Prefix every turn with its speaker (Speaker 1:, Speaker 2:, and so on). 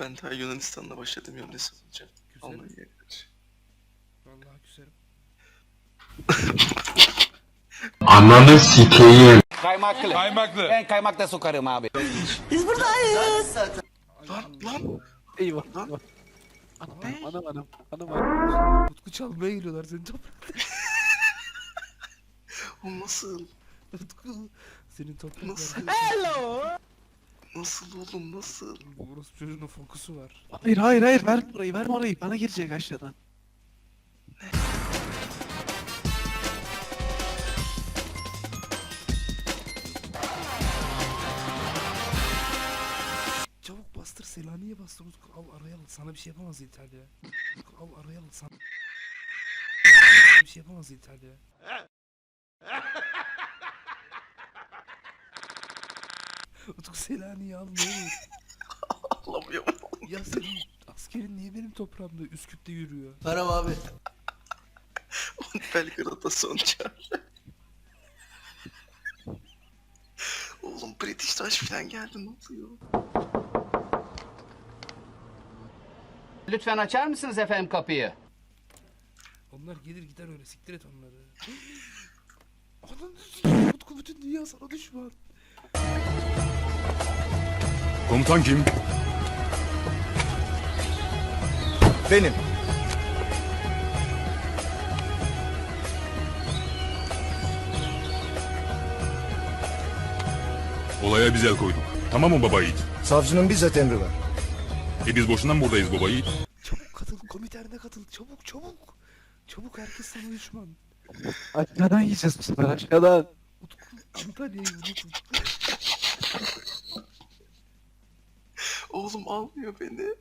Speaker 1: Ben Yunanistan'la başladım Yunanistan olacağım.
Speaker 2: Küserim.
Speaker 1: Almanya'ya karşı.
Speaker 2: Vallahi küserim.
Speaker 3: Ananı sikeyim.
Speaker 4: Kaymaklı.
Speaker 5: Kaymaklı.
Speaker 4: Ben kaymakla sokarım abi.
Speaker 1: Lan lan.
Speaker 2: Eyvah.
Speaker 1: Lan.
Speaker 2: Anam anam anam anam anam anam. Utku çalmaya geliyorlar senin toprağında.
Speaker 1: O nasıl?
Speaker 2: Utku. Senin toprağında.
Speaker 1: Nasıl? Nasıl oğlum nasıl?
Speaker 2: Burası çocuğun fokusu var.
Speaker 6: Hayır hayır hayır ver orayı ver orayı bana girecek aşağıdan.
Speaker 2: Çabuk bastır Selanik'e bastır Utku. Al araya al. Sana bir şey yapamaz İtalya. Utku al araya al. Sana bir şey yapamaz İtalya. Utku Selanik'i al ne olur. Ya senin askerin niye benim toprağımda Üsküp'te yürüyor?
Speaker 7: Param abi.
Speaker 1: Belgrad'a son çare. Oğlum British Taş falan geldi ne oluyor?
Speaker 4: Lütfen açar mısınız efendim kapıyı?
Speaker 2: Onlar gelir gider öyle siktir et onları. Ananı Utku bütün dünya sana düşman.
Speaker 5: Komutan kim?
Speaker 7: Benim.
Speaker 5: Olaya biz el koyduk. Tamam mı baba yiğit?
Speaker 7: Savcının bizzat emri var.
Speaker 5: E biz boşuna mı buradayız baba yiğit?
Speaker 2: Çabuk katıl komiterine katıl çabuk çabuk. Çabuk herkes sana düşman.
Speaker 6: Aşağıdan yiyeceğiz bu sefer aşağıdan.
Speaker 2: Utku Antalya'yı unutun.
Speaker 1: Oğlum almıyor beni.